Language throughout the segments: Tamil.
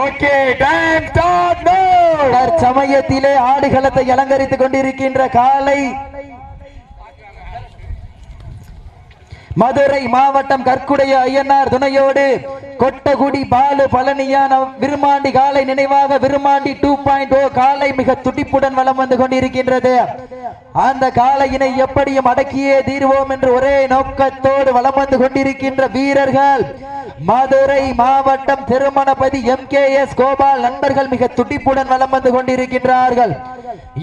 ஓகே டைம் ஸ்டார்ட் சமயத்திலே ஆடுகளத்தை அலங்கரித்துக் கொண்டிருக்கின்ற காலை. மதுரை மாவட்டம் கற்குடைய ஐயனார் துணையோடு கொட்டகுடி பாலு பழனியான விருமாண்டி காலை நினைவாக Virumandi two point O oh காலை மிக துடிப்புடன் வலம் வந்து கொண்டிருக்கின்றது. அந்த காலையினை எப்படியும் அடக்கியே தீர்வோம் என்று ஒரே நோக்கத்தோடு வலம் வந்து கொண்டிருக்கின்ற வீரர்கள். மதுரை மாவட்டம் Thirumanapathi M K S Gopal நண்பர்கள் மிக துடிப்புடன் வலம் வந்து கொண்டிருக்கின்றார்கள்.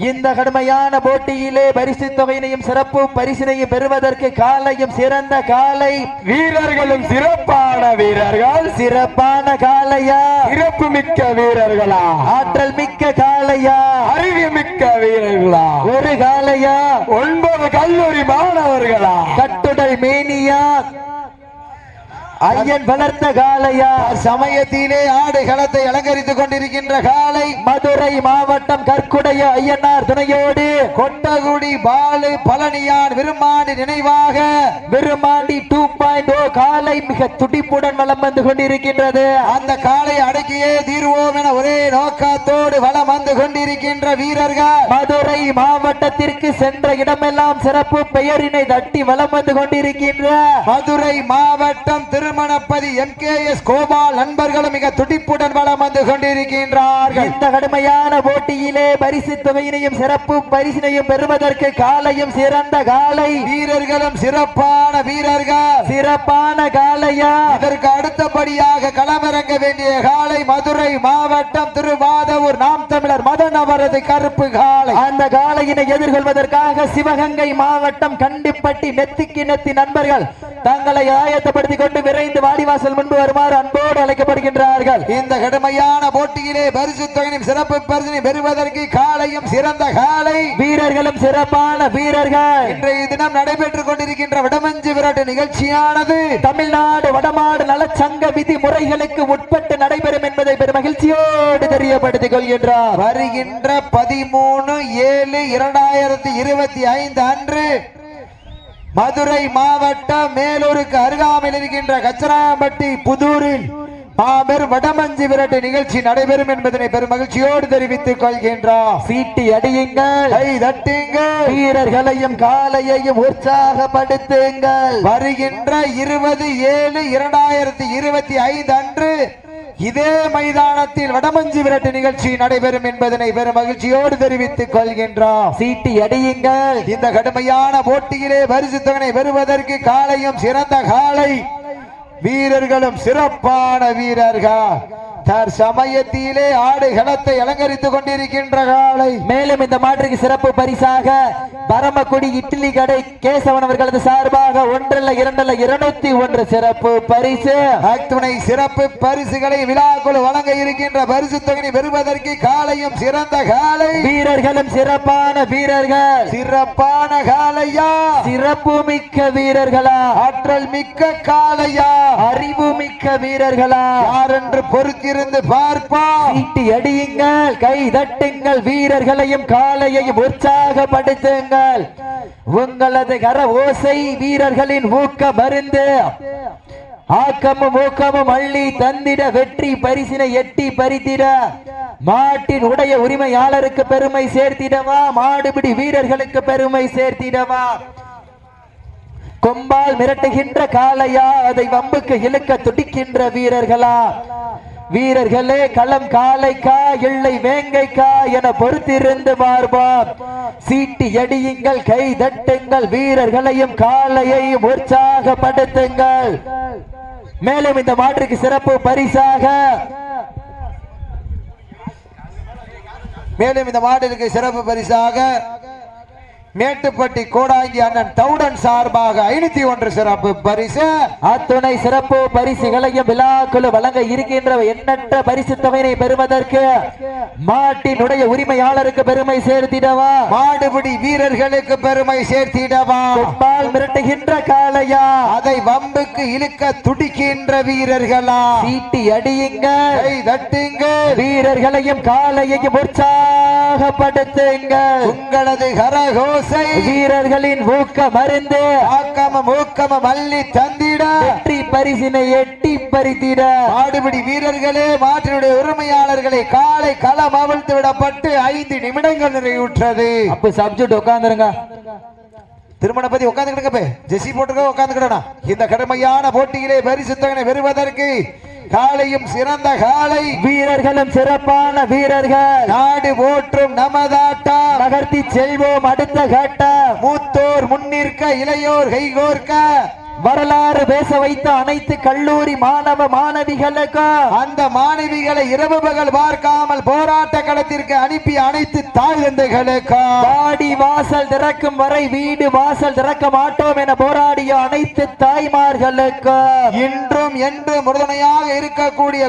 இந்த கடுமையான போட்டியிலே பரிசு தொகையினையும் சிறப்பு பரிசினையும் பெறுவதற்கு காலையும் சிறந்த காலை வீரர்களும் சிறப்பான வீரர்கள். சிறப்பான காலையா சிறப்பு மிக்க வீரர்களா? ஆற்றல் மிக்க காலையா அறிவு மிக்க வீரர்களா? ஒரு காலையா ஒன்பது கல்லூரி மாணவர்களா? கட்டுடல் மேனியா? ஐயன் வளர்த்த காலையா சமயத்திலே ஆடு களத்தை அலங்கரித்துக் கொண்டிருக்கின்ற காலை மதுரை மாவட்டம் கற்குடைய ஐயனார் துணையோடு. கொட்டகுடி பாலு பழனியான் விரும்மாண்டி நினைவாக. விருமாண்டி டூ பாயிண்ட் ஓ காலை மிக துடிப்புடன் வலம் வந்து கொண்டிருக்கின்றது. அந்த காலை அடக்கியே தீர்வோம் என ஒரே நோக்கத்தோடு வலம் வந்து கொண்டிருக்கின்ற வீரர்கள். மதுரை மாவட்டத்திற்கு சென்ற இடமெல்லாம் சிறப்பு பெயரினை தட்டி வலம் வந்து கொண்டிருக்கின்ற. மதுரை மாவட்டம் Thirumanapathi M K S Gopal நண்பர்களும் மிக துடிப்புடன் வலம் வந்து கொண்டிருக்கின்றார்கள். இந்த கடுமையான போட்டியிலே பரிசு தொகையினையும் சிறப்பு பரிசினையும் பெறுவதற்கு காலையும் சிறந்த காலை. வீரர்களும் சிறப்பான வீரர்கள். சிறப்பான காலையா? இதற்கு அடுத்தபடியாக களமிறங்க வேண்டிய காலை மதுரை மாவட்டம் திருவாதவூர் நாம் தமிழர் மதன் அவரது கருப்பு காலை. அந்த காலையினை எதிர்கொள்வதற்காக சிவகங்கை மாவட்டம் கண்டிப்பட்டி நெத்திக்கு நெத்தி நண்பர்கள் தங்களை ஆயத்தப்படுத்திக் கொண்டு விரைந்து வாடிவாசல் முன்பு வருமாறு அன்போடு அழைக்கப்படுகின்றார்கள். இந்த கடுமையான போட்டியிலே பரிசு தொகையும் சிறப்பு பரிசினை பெறுவதற்கு காலையும் சிறந்த காலை. வீரர்களும் சிறப்பான வீரர்கள். இன்றைய தினம் நடைபெற்றுக் கொண்டிருக்கின்ற விடமஞ்சு விரட்டு நிகழ்ச்சியானது. தமிழ்நாடு வடமாடு நலச்சங்க விதி முறைகளுக்கு உட்பட்டு நடைபெறும் என்பதை பெரும் மகிழ்ச்சியோடு தெரியப்படுத்திக் கொள்கின்றார். வருகின்ற பதிமூணு ஏழு இரண்டாயிரத்தி இருபத்தி ஐந்து அன்று மதுரை மாவட்டம் மேலூருக்கு அருகாமையில் இருக்கின்ற கச்சராம்பட்டி புதூரில் மாபெரும் வடமஞ்சு விரட்டு நிகழ்ச்சி நடைபெறும் என்பதனை பெரும் மகிழ்ச்சியோடு தெரிவித்துக் கொள்கின்றோம். சீட்டி அடியுங்கள். கை தட்டுங்கள். வீரர்களையும் காலையையும் உற்சாகப்படுத்துங்கள். வருகின்ற இருபது ஏழு இரண்டாயிரத்தி இருபத்தி ஐந்து அன்று இதே மைதானத்தில் வடமஞ்சு விரட்டு நிகழ்ச்சி நடைபெறும் என்பதனை பெரும் மகிழ்ச்சியோடு தெரிவித்துக் கொள்கின்றோம். சீட்டி அடியுங்கள். இந்த கடுமையான போட்டியிலே பரிசு தொகனை பெறுவதற்கு காலையும் சிறந்த காலை. வீரர்களும் சிறப்பான வீரர்கள். தற்சமயத்திலே ஆடு களத்தை அலங்கரித்துக் கொண்டிருக்கின்ற காலை. மேலும் இந்த மாற்றுக்கு சிறப்பு பரிசாக பரமக்குடி இட்லி கடை கேசவன் அவர்களது சார்பாக ஒன்றல்ல இரண்டல்ல இருநூத்தி ஒன்று சிறப்பு பரிசு. அத்துணை சிறப்பு பரிசுகளை விழாக்குழு வழங்க இருக்கின்ற பரிசு தொகை பெறுவதற்கு காலையும் சிறந்த காலை. வீரர்களும் சிறப்பான வீரர்கள். சிறப்பான காலையா? சிறப்பு மிக்க வீரர்களா? ஆற்றல் மிக்க காலையா? அறிவு மிக்க வீரர்களா? யார் என்று பொறுத்திருந்து பார்ப்போம். சீட்டி அடியுங்கள் கை தட்டுங்கள் வீரர்களையும் காலையையும் உற்சாகப்படுத்துங்கள். உங்களது கர ஓசை வீரர்களின் ஊக்க மருந்து. ஆக்கமும் ஊக்கமும் அள்ளி தந்திட வெற்றி பரிசினை எட்டி பறித்திட. மாட்டின் உடைய உரிமையாளருக்கு பெருமை சேர்த்திடவா? மாடுபிடி வீரர்களுக்கு பெருமை சேர்த்திடவா? கொம்பால் மிரட்டுகின்ற காளையா? அதை வம்புக்கு இழுக்க துடிக்கின்ற வீரர்களா? வீரர்களே களம் காலைக்கா இல்லை வேங்கைக்கா என பொறுத்திருந்து பார்ப்போம். சீட்டி அடியுங்கள் கை தட்டுங்கள் வீரர்களையும் காளையையும் உற்சாகப்படுத்துங்கள். மேலும் இந்த மாற்றுக்கு சிறப்பு பரிசாக. மேலும் இந்த மாட்டிற்கு சிறப்பு பரிசாக. மேட்டுப்பட்டி கோடாங்கி அண்ணன் தவுடன் சார்பாக ஐநூத்தி ஒன்று சிறப்பு பரிசு. அத்துணை சிறப்பு பரிசுகளையும் விழாக்குழு வழங்க இருக்கின்ற எண்ணற்ற பரிசு தொகையினை பெறுவதற்கு மாட்டினுடைய உரிமையாளருக்கு பெருமை சேர்த்திடவா? மாடுபிடி வீரர்களுக்கு பெருமை சேர்த்திடவா? கொம்பால் மிரட்டுகின்ற காளையா? அதை வம்புக்கு இழுக்க துடிக்கின்ற வீரர்களா? சீட்டி அடியுங்கள் கை தட்டுங்க. வீரர்களையும் காளையையும் உற்சாகப்படுத்துங்கள் உங்களது கரகோச ஓசை வீரர்களின் ஊக்க மருந்து. ஆக்கம மூக்கம மல்லி தந்திட. வெற்றி பரிசினை எட்டி பறித்திட. ஆடுபிடி வீரர்களே மாற்றினுடைய உரிமையாளர்களை காலை களம் அவிழ்த்து விடப்பட்டு ஐந்து நிமிடங்கள் நிறைவுற்றது. அப்ப சப்ஜெக்ட் உட்காந்துருங்க திருமண பத்தி உட்கார்ந்து கிடக்கப்பே ஜெசி போட்டுக்க உட்கார்ந்து கிடனா இந்த கடுமையான போட்டியிலே பரிசு தொகை பெறுவதற்கு காலையும் சிறந்த காலை. வீரர்களும் சிறப்பான வீரர்கள். நாடு போற்றும் நமதாட்டம் நகர்த்தி செல்வோம் அடுத்த கட்டம் மூத்தோர் முன்னிற்க இளையோர் கைகோர்க்க. வரலாறு பேச வைத்த அனைத்து கல்லூரி மாணவ மாணவிகளுக்கும் அந்த மாணவிகளை இரவு பகல் பார்க்காமல் போராட்ட களத்திற்கு அனுப்பிய அனைத்து தாய் தந்தைகளுக்கும் வாடி வாசல் திறக்கும் வரை வீடு வாசல் திறக்க மாட்டோம் என போராடிய அனைத்து தாய்மார்களுக்கும் இன்றும் என்றும் உறுதுணையாக இருக்கக்கூடிய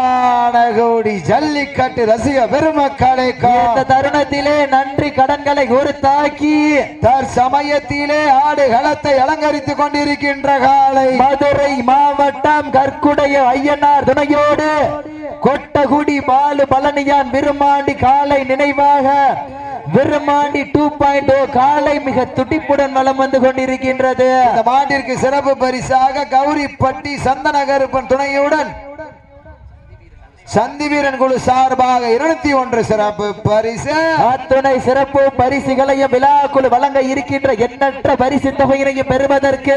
கொடானகோடி ஜல்லிக்கட்டு ரசிக பெருமக்களுக்கும் இந்த தருணத்திலே நன்றி கடன்களை ஒரு தாக்கி தற்சமயத்திலே ஆடு களத்தை அலங்கரித்துக் கொண்டிருக்கின்ற காலை மதுரை மாவட்டம் கற்குடைய ஐயனார் துணையோடு கொட்டகுடி பாலு பழனியான் விருமாண்டி காலை நினைவாக விருமாண்டி டூ பாயிண்ட் ஓ காலை மிக துடிப்புடன் வலம் வந்து கொண்டிருக்கின்றது. இந்த மாட்டிற்கு சிறப்பு பரிசாக கௌரிப்பட்டி சந்தன கருப்பன் துணையுடன் சந்திவீரன் குழு சார்பாக இருநூத்தி ஒன்று சிறப்பு பரிசு. அத்துணை சிறப்பு பரிசுகளையும் விழாக்குழு வழங்க இருக்கின்ற எண்ணற்ற பரிசு தொகையினையும் பெறுவதற்கு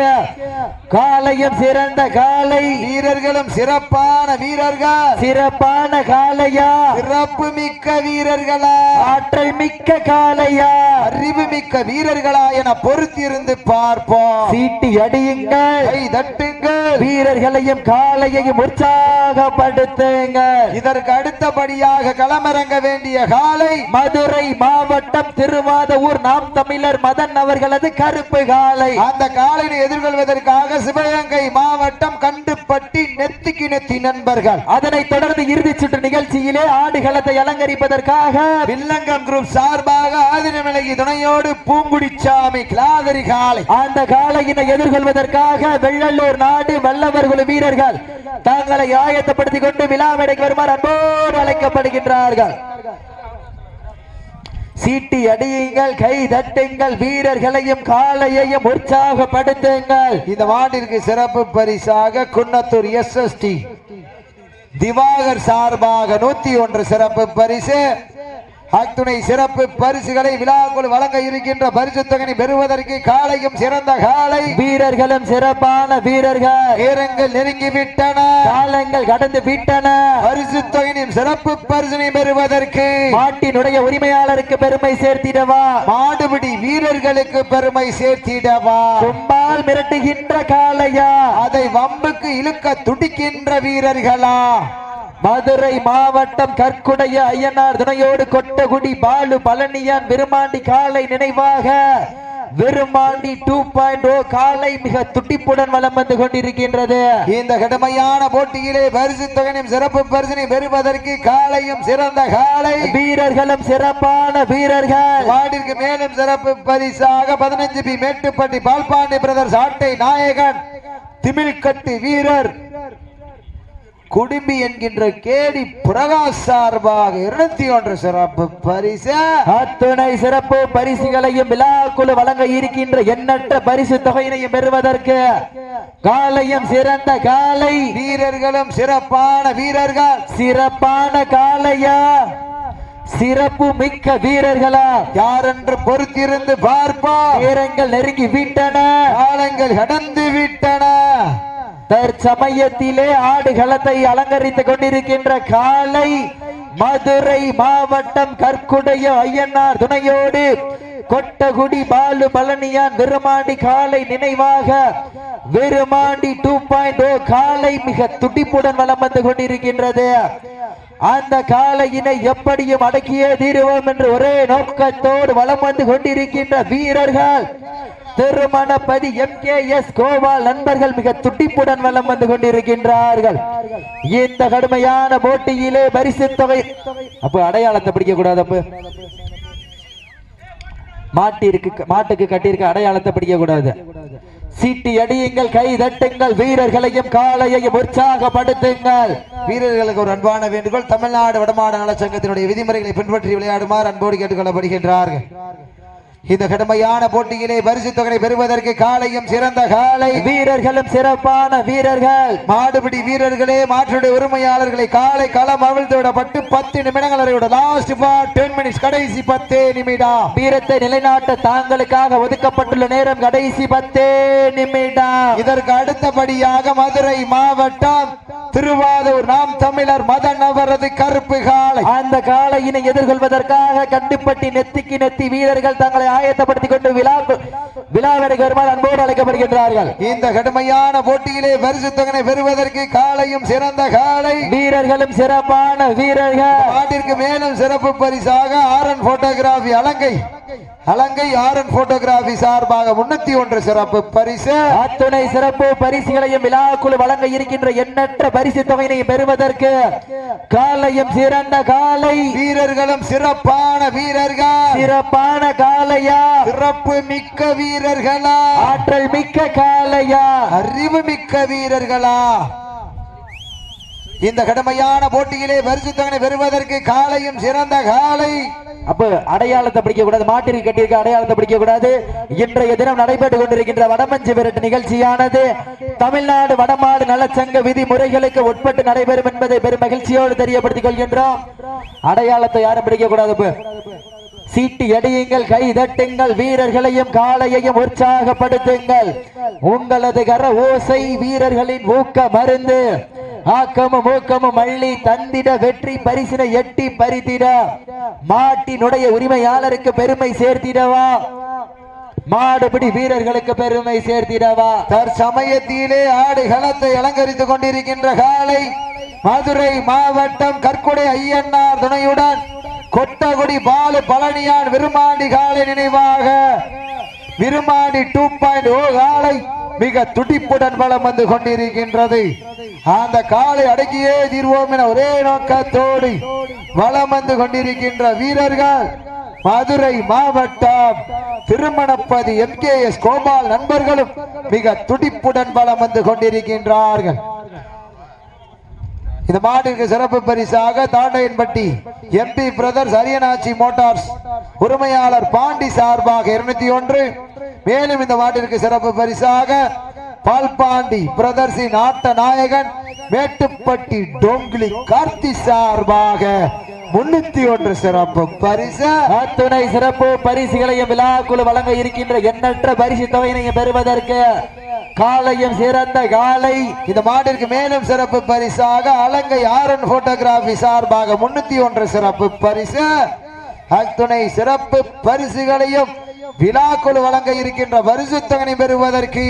காலையும் சிறந்த காலை. வீரர்களும் சிறப்பான வீரர்கள். சிறப்பான காலையா? சிறப்பு மிக்க வீரர்களா? ஆற்றல் மிக்க காலையா? அறிவு மிக்க வீரர்களா என பொறுத்திருந்து பார்ப்போம். சீட்டி அடியுங்கள். தட்டுங்கள். வீரர்களையும் காலையையும் உற்சாகப்படுத்துங்கள். இதற்கு அடுத்தபடியாக களமிறங்க வேண்டிய காலை மதுரை மாவட்டம் திருவாதூர் நாம் தமிழர் மதன் அவர்களது கருப்பு காலை. அந்த காலையை எதிர்கொள்வதற்காக சிவகங்கை மாவட்டம் கண்டுப்பட்டி நெத்திக்கு நெத்தி நண்பர்கள். அதனைத் தொடர்ந்து இறுதிச் சுற்று நிகழ்ச்சியிலே ஆடுகளத்தை அலங்கரிப்பதற்காக வில்லங்கம் குரூப் சார்பாக ஆதினமிளகி துணையோடு பூங்குடிச்சாமி கிளாதரி காலை. அந்த காளையினை எதிர்கொள்வதற்காக வெள்ளல்லூர் நாடு வல்லவர் குழு வீரர்கள் தங்களை ஆயத்தப்படுத்திக் கொண்டு விழாமேடைக்கு வருமாறு அன்போடு அழைக்கப்படுகின்றார்கள். சீட்டி அடியுங்கள் கை தட்டுங்கள் வீரர்களையும் காளையையும் உற்சாகப்படுத்துங்கள். இந்த ஆண்டிற்கு சிறப்பு பரிசாக Kunnathur S S T Diwakar சார்பாக நூத்தி ஒன்று சிறப்பு பரிசு. அத்துணை சிறப்பு பரிசுகளை விழாக்குள் வழங்க இருக்கின்ற பரிசு தொகை பெறுவதற்கு காலையும் சிறந்த காலை. வீரர்களும் சிறப்பான வீரர்கள். நேரங்கள் நெருங்கி விட்டன. காலங்கள் கடந்து விட்டன. பரிசு தொகையின் சிறப்பு பரிசினை பெறுவதற்கு. மாட்டினுடைய உரிமையாளருக்கு பெருமை சேர்த்திடவா? மாடுபிடி வீரர்களுக்கு பெருமை சேர்த்திடவா? கும்பால் மிரட்டுகின்ற காளையா? அதை வம்புக்கு இழுக்க துடிக்கின்ற வீரர்களா? மதுரை மாவட்டம் கற்குடைய ஐயனார் துணையோடு கொட்டகுடி பாலு பழனியான் விருமாண்டி காலை நினைவாக விருமாண்டி டூ பாயிண்ட் ஓ காலை மிக துட்டிப்புடன் வலம் வந்து கொண்டிருக்கின்றது. இந்த கடுமையான போட்டியிலே பரிசு தொகையும் சிறப்பு பரிசினை பெறுவதற்கு காலையும் சிறந்த காலை. வீரர்களும் சிறப்பான வீரர்கள். வார்டிற்கு மேலும் சிறப்பு பரிசாக பதினஞ்சு பி மேட்டுப்பட்டி பால்பாண்டி பிரதர்ஸ் ஆட்டை நாயகன் திமிழ்கட்டு வீரர் குடும்பி என்கின்ற கேடி பிரகாஷ் சார்பாக இருநூத்தி ஒன்று சிறப்பு பரிசு. அத்துணை சிறப்பு பரிசுகளையும் விழாக்குழு வழங்க இருக்கின்ற எண்ணற்ற பரிசு தொகையினையும் பெறுவதற்கு காலையும் சிறந்த காலை. வீரர்களும் சிறப்பான வீரர்கள். சிறப்பான காளையா சிறப்பு மிக்க வீரர்களா? யாரென்று பொறுத்திருந்து பார்ப்போம். வீரங்கள் நெருங்கி விட்டன. காலங்கள் கடந்து விட்டன. தற்சமயத்திலே ஆடுகளத்தை அலங்கரித்துக் கொண்டிருக்கின்ற காலை மதுரை மாவட்டம் கற்குடைய ஐயனார் துணையோடு கொட்டகுடி பாலு பழனியான் விருமாண்டி காலை நினைவாக Virumandi two point O oh காலை மிக துடிப்புடன் வலம் வந்து கொண்டிருக்கின்றது. அந்த காலையினை எப்படியும் அடக்கியே தீருவோம் என்று ஒரே நோக்கத்தோடு வலம் வந்து கொண்டிருக்கின்ற வீரர்கள் Thirumanapathi M K S Gopal நண்பர்கள் மிக துட்டிப்புடன் வலம் வந்து கொண்டிருக்கின்றார்கள். இந்த கடுமையான போட்டியிலே பரிசு தொகை. அப்ப அடையாளத்தை பிடிக்க கூடாது அப்ப மாட்டிற்கு மாட்டுக்கு கட்டியிருக்க அடையாளத்தை பிடிக்க கூடாது சீட்டி அடியுங்கள் கை தட்டுங்கள் வீரர்களையும் காலையையும் உற்சாகப்படுத்துங்கள். வீரர்களுக்கு ஒரு அன்பான வேண்டுகோள். தமிழ்நாடு வடமாட நலச்சங்கத்தினுடைய விதிமுறைகளை பின்பற்றி விளையாடுமாறு அன்போடு கேட்டுக்கொள்ளப்படுகின்றார்கள். இந்த கடுமையான போட்டியிலே பரிசு தொகை பெறுவதற்கு காலையும் சிறந்த காலை. வீரர்களும் சிறப்பான வீரர்கள். மாடுபிடி வீரர்களே மாற்றுடைய உரிமையாளர்களை காலை களம் அவிழ்த்து விடப்பட்டு பத்து நிமிடங்கள் வரை லாஸ்ட் டென் மினிட்ஸ் கடைசி பத்தே நிமிடம். வீரத்தை நிலைநாட்ட தாங்களுக்காக ஒதுக்கப்பட்டுள்ள நேரம் கடைசி பத்தே நிமிடம். இதற்கு அடுத்தபடியாக மதுரை மாவட்டம் திருவாரூர் நாம் தமிழர் மதன் அவரது கருப்பு காலை அந்த காளையினை எதிர்கொள்வதற்காக கண்டுப்பட்டி நெத்திக்கு நெத்தி வீரர்கள் தங்களை ஆயத்தப்படுத்திக் கொண்டு விழா விழாவிற்கு வருமாறு அன்போடு அழைக்கப்படுகின்றார்கள். இந்த கடுமையான போட்டியிலே பரிசு தொகை பெறுவதற்கு காலையும் சிறந்த காலை வீரர்களும் சிறப்பான வீரர்கள். நாட்டிற்கு மேலும் சிறப்பு பரிசாக ஆரன் போட்டோகிராபி அலங்கை. அலங்கை ஆரன் போட்டோகிராபி சார்பாக முன்னூத்தி ஒன்று சிறப்பு பரிசு. அத்துணை சிறப்பு பரிசுகளையும் விழாக்குழு வழங்க இருக்கின்ற எண்ணற்ற பரிசு தொகையினை பெறுவதற்கு காலையும் சிறந்த காலை. வீரர்களும் சிறப்பான வீரர்கள். சிறப்பான காளையா சிறப்பு மிக்க வீரர்களா? ஆற்றல் மிக்க காளையா அறிவு மிக்க வீரர்களா? இந்த கடுமையான போட்டியிலே பரிசு தொகை பெறுவதற்கு காலையும் சிறந்த காலை. அப்ப அடையாளத்தை பிடிக்க கூடாது மாட்டிற்கு கட்டியிருக்க அடையாளத்தை பிடிக்க கூடாது இன்றைய தினம் நடைபெற்றுக் கொண்டிருக்கின்ற வடமஞ்சு விரட்டு நிகழ்ச்சியானது தமிழ்நாடு வடமாடு நலச்சங்க விதிமுறைகளுக்கு உட்பட்டு நடைபெறும் என்பதை பெரும் மகிழ்ச்சியோடு தெரியப்படுத்திக் கொள்கின்றோம். அடையாளத்தை யாரும் பிடிக்க கூடாது சீட்டு எடியுங்கள் கை தட்டுங்கள் வீரர்களையும் காளையையும் உற்சாகப்படுத்துங்கள். உங்களது கர ஓசை வீரர்களின் ஊக்க மருந்து. ஆக்கமும் ஊக்கமும் அள்ளி தந்திட வெற்றி பரிசினை எட்டி பறித்திட. மாட்டினுடைய உரிமையாளருக்கு பெருமை சேர்த்திடவா? மாடுபிடி வீரர்களுக்கு பெருமை சேர்த்திடவா? தற்சமயத்திலே ஆடு களத்தை அலங்கரித்துக் கொண்டிருக்கின்ற காலை மதுரை மாவட்டம் கற்குடை ஐயன்னார் துணையுடன் கொட்டகுடி பாலு பழனியான் விருமாண்டி காலை நினைவாக. விருமாண்டி டூ பாயிண்ட் ஓ காலை மிக துடிப்புடன் பலம் வந்து கொண்டிருக்கின்றது. அந்த காலை அடக்கியே தீர்வோம் என ஒரே நோக்கத்தோடு வலம் வந்து கொண்டிருக்கின்ற வீரர்கள் மதுரை மாவட்டம் Thirumanapathi M K S Gopal நண்பர்களும் மிக துடிப்புடன் பலம் வந்து கொண்டிருக்கின்றார்கள். இந்த மாட்டிற்கு சிறப்பு பரிசாக Thandaiyanpatti MP brothers Ariyanachi motors உரிமையாளர் பாண்டி சார்பாக இருநூத்தி ஒன்று மேலும் இந்த மாட்டிற்கு சிறப்பு பரிசாக பால்பாண்டி பிரதர்ஸின் ஆட்ட நாயகன் மேட்டுப்பட்டி டோங்கிலி கார்த்தி சார்பாக முன்னூத்தி ஒன்று சிறப்பு பரிசு. அத்துணை சிறப்பு பரிசுகளையும் விழாக்குழு வழங்க இருக்கின்ற எண்ணற்ற பரிசு தொகையினையும் பெறுவதற்கு காலையும் சிறந்த காலை. இந்த மாட்டிற்கு மேலும் சிறப்பு பரிசாக அலங்கை ஆரன் போட்டோகிராபி சார்பாக முன்னூத்தி ஒன்று சிறப்பு பரிசு. அத்துணை சிறப்பு பரிசுகளையும் விழாக்குழு வழங்க இருக்கின்ற வருஷத்தகனை பெறுவதற்கு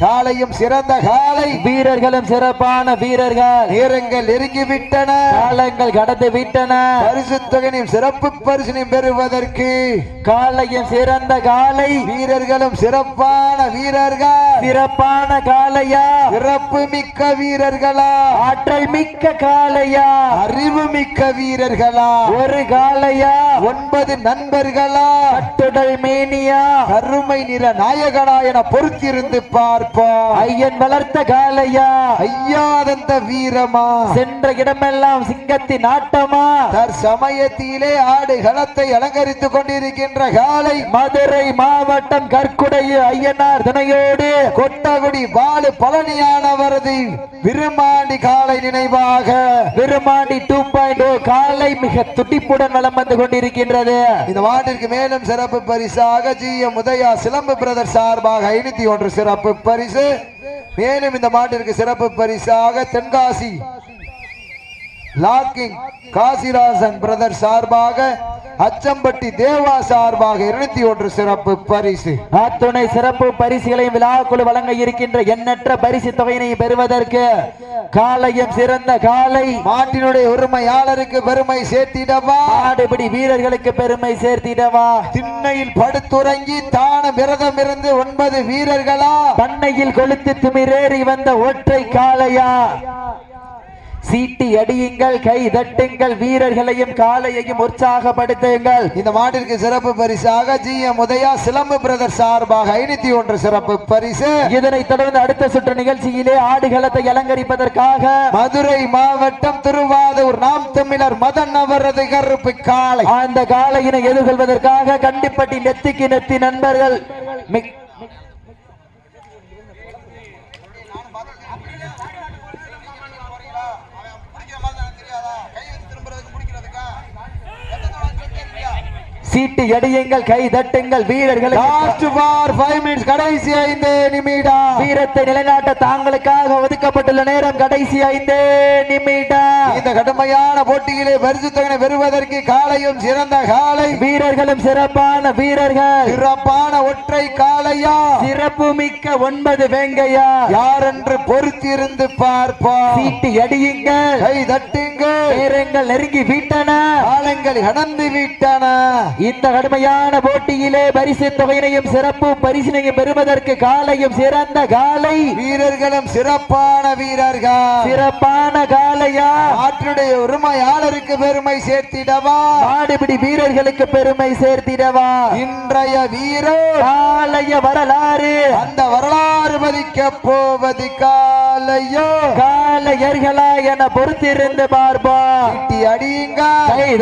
காலையும் சிறந்த காலை. வீரர்களும் சிறப்பான வீரர்கள். நேரங்கள் நெருங்கி விட்டன காலங்கள் கடந்து விட்டன பரிசு தொகையும் சிறப்பு பரிசினையும் பெறுவதற்கு. காலையும் சிறந்த காலை. வீரர்களும் சிறப்பான வீரர்கள். சிறப்பான காளையா சிறப்பு மிக்க வீரர்களா? ஆற்றல் மிக்க காளையா அறிவு மிக்க வீரர்களா? ஒரு காளையா ஒன்பது நண்பர்களா? கட்டுடல் மேனியா? கருமை நிற நாயகனா என பொறுத்திருந்து பார்ப்போம் ஐயன் வளர்த்த காளையா ஐயாதந்த வீரமா? சென்ற இடமெல்லாம் சிங்கத்தின் ஆட்டமா? தற்சமயத்திலே ஆடு களத்தை அலங்கரித்துக் கொண்டிருக்கின்ற காலை. மதுரை மாவட்டம் கற்குடைய ஐயனார் துணையோடு கொட்டகுடி பாலு பழனியானவரது விருமாண்டி காலை நினைவாக. விருமாண்டி டூ பாயிண்ட் ஓ காலை மிக துடிப்புடன் வலம் வந்து கொண்டிருக்கின்றது. இந்த மாட்டிற்கு மேலும் சிறப்பு பரிசாக ஜி எம் உதயா சிலம்பு பிரதர் சார்பாக ஐநூத்தி ஒன்று சிறப்பு பரிசு. மேலும் இந்த மாட்டிற்கு சிறப்பு பரிசாக தென்காசி லாக்கிங் காசிராசன் பிரதர் சார்பாக அச்சம்பட்டி தேவா சார்பாக இருநூத்தி ஒன்று சிறப்பு பரிசு. அத்துணை சிறப்பு பரிசுகளையும் விழாக்குழு வழங்க இருக்கின்ற எண்ணற்ற பரிசு தொகையினை பெறுவதற்கு காலையும் சிறந்த காலை மாட்டினுடைய உரிமையாளருக்கு பெருமை சேர்த்திடவா? ஆடுபிடி வீரர்களுக்கு பெருமை சேர்த்திடவா? திண்ணையில் படுத்துறங்கி தான விரதம் இருந்து ஒன்பது வீரர்களா? பண்ணையில் கொளுத்து திமிரேறி வந்த ஒற்றை காளையா? சீட்டி அடியுங்கள் கை தட்டுங்கள் வீரர்களையும் காலையையும் உற்சாகப்படுத்துங்கள். இந்த மாட்டிற்கு சிறப்பு பரிசாக ஜி எம் உதயா சிலம்பு பிரதர் சார்பாக ஐநூத்தி ஒன்று சிறப்பு பரிசு. இதனைத் தொடர்ந்து அடுத்த சுற்று நிகழ்ச்சியிலே ஆடுகளத்தை அலங்கரிப்பதற்காக மதுரை மாவட்டம் திருவாதூர் நாம் தமிழர் மதன் அவரது கருப்பு காளை. அந்த காளையினை எதிர்கொள்வதற்காக கண்டிப்பட்டி நெத்திக்கு நெத்தி நண்பர்கள் மிக்- சீட்டு எடியுங்கள் கை தட்டுங்கள் வீரர்களை கடைசி ஐந்து நிமிடம். வீரத்தை நிலைநாட்ட தாங்களுக்காக ஒதுக்கப்பட்டுள்ள நேரம் கடைசி ஐந்து நிமிடம். இந்த கடுமையான போட்டியிலே பரிசு தொகை பெறுவதற்கு காளையும் சிறந்த காளை வீரர்களும் சிறப்பான வீரர்கள். சிறப்பான ஒற்றை காளையா சிறப்பு மிக்க ஒன்பது வேங்கையா? யார் என்று பொறுத்திருந்து பார்ப்போம். சீட்டு எடியுங்கள். கை தட்டுங்கள். நேரங்கள் நெருங்கி விட்டன. காலங்கள் கடந்து விட்டன. இந்த கடுமையான போட்டியிலே பரிசு தொகையினையும் சிறப்பு பரிசினையும் பெறுவதற்கு காலையும் சிறந்த காலை. வீரர்களும் சிறப்பான வீரர்கள். சிறப்பான காலையா? நாட்டுடைய உரிமையாளருக்கு பெருமை சேர்த்திடவா? மாடுபிடி வீரர்களுக்கு பெருமை சேர்த்திடவா? இன்றைய வீரர் காலைய வரலாறு. அந்த வரலாறு பதிக்க போவது காலையோ? காலையர்களா என பொறுத்திருந்து பார்ப்போம். அடியுங்க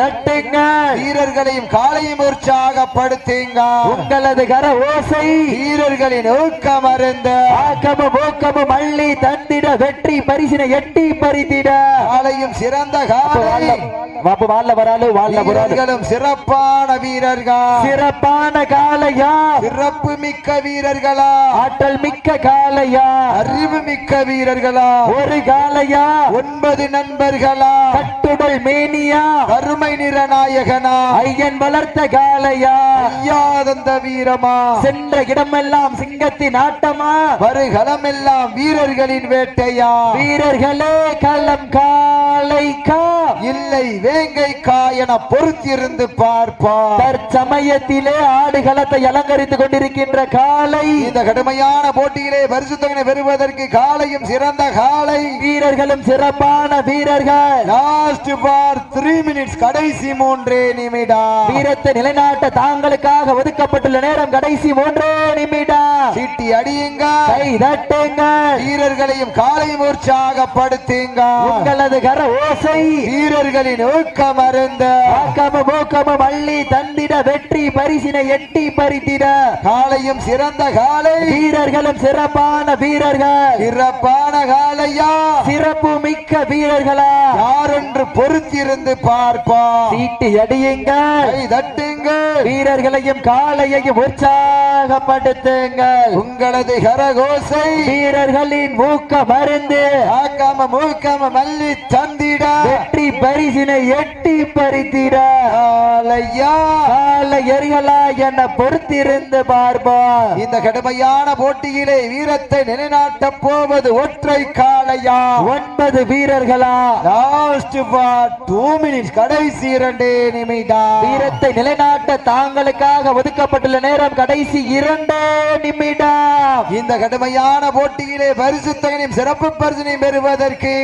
தட்டுங்க வீரர்களையும் காலையும் உற்சாகப்படுத்துங்க உங்களது கர ஓசை வீரர்களின் ஊக்கம் அருந்த. ஆக்கமும் ஊக்கமும் அள்ளி தந்திட வெற்றி பரிசினை எட்டி பறித்திட. காலையும் சிறந்த காலை. வாழ்ல வராலு வராலு வீரர்களும் சிறப்பான வீரர்கள். சிறப்பான காலையா. சிறப்பு மிக்க வீரர்களா. ஆற்றல் மிக்க காலையா. அறிவு மிக்க வீரர்களா. ஒரு காலையா. ஒன்பது நண்பர்களா. கட்டுடல் மேனியா. கருமை நிறநாயகனா. ஐயன் வளர்த்த காலையா ஐயாதந்த வீரமா? சென்ற இடமெல்லாம் சிங்கத்தின் ஆட்டமா? வருகளமெல்லாம் வீரர்களின் வேட்டையா? வீரர்களே களம் காலைக்கா? இல்லை வேங்கை என பொறுத்திருந்து பார்ப்பா. தற்சமயத்திலே ஆடுகளத்தை அலங்கரித்துக் கொண்டிருக்கின்ற காலை. இந்த கடுமையான போட்டியிலே பரிசு தொகையை பெறுவதற்கு காலையும் சிறந்த காலை. வீரர்களும் சிறப்பான வீரர்கள். லாஸ்ட் பார் த்ரீ மினிட்ஸ் கடைசி மூன்றே நிமிடம். வீரத்தை நிலைநாட்ட தாங்களுக்காக ஒதுக்கப்பட்டுள்ள நேரம் கடைசி மூன்றே நிமிடம். சீட்டி அடியுங்க. கை தட்டுங்க. வீரர்களையும் காலையும் உற்சாகப்படுத்துங்க உங்களது கர ஓசை. வீரர்களின் ஊக்கம் அருந்த. ஆக்கமும் ஊக்கமும் அள்ளி தந்திட வெற்றி பரிசினை எட்டி பறித்திட. காலையும் சிறந்த காலை. வீரர்களும் சிறப்பான வீரர்கள். சிறப்பான காலையா. சிறப்பு மிக்க வீரர்களா. யார் என்று பொறுத்திருந்து பார்ப்பா சீட்டு அடியுங்கள் கை தட்டுங்க வீரர்களையும் காலையையும் உற்சாகப்படுத்துங்கள். உங்களது கரகோசை வீரர்களின் ஊக்க மருந்து ஆக்காம மூக்காம மல்லி தந்திட வெற்றி பரிசினை எட்டி பறித்திட காலையா காலையர்களா என பொறுத்திருந்து பார்ப்போம் இந்த கடுமையான போட்டியிலே வீரத்தை நிலைநாட்ட போவது ஒற்றை காளையா? ஒன்பது வீரர்களா? லாஸ்ட் டூ மினிட்ஸ் கடைசி இரண்டு நிமிடம் வீரத்தை நிலைநாட்ட தாங்களுக்காக ஒதுக்கப்பட்டுள்ள நேரம் கடைசி இரண்டு நிமிடம் இந்த கடுமையான போட்டியிலே பரிசு தொகையும் சிறப்பு பரிசினையும் பெறுவதற்கு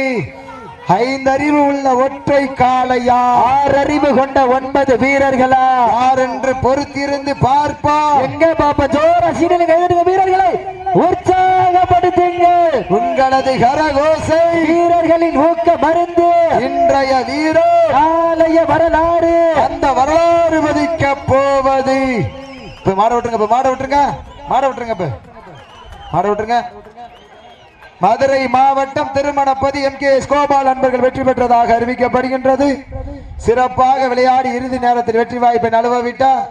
ஐந்தறிவு உள்ள ஒற்றை காளையா? ஆறறிவு கொண்ட ஒன்பது வீரர்களா? யார் என்று பொறுத்திருந்து பார்ப்போம் எங்க பாப்பா? ஜோர சீனில் வீரர்களை. உற்சாகப்படுத்துங்க. உங்களது கரகோசை. வீரர்களின் ஊக்க மருந்து. இன்றைய வீரர். காலைய வரலாறு. அந்த வரலாறு மதிக்க போவது. இப்ப மாட விட்டுருங்க இப்ப மாட விட்டுருங்க. மாட விட்டுருங்க இப்ப. மாட விட்டுருங்க. மதுரை மாவட்டம் திருமணப்பதி எம் கே கோபால் அன்பர்கள் வெற்றி பெற்றதாக அறிவிக்கப்படுகின்றது. சிறப்பாக விளையாடி இறுதி நேரத்தில் வெற்றி வாய்ப்பை நழுவ விட்டார்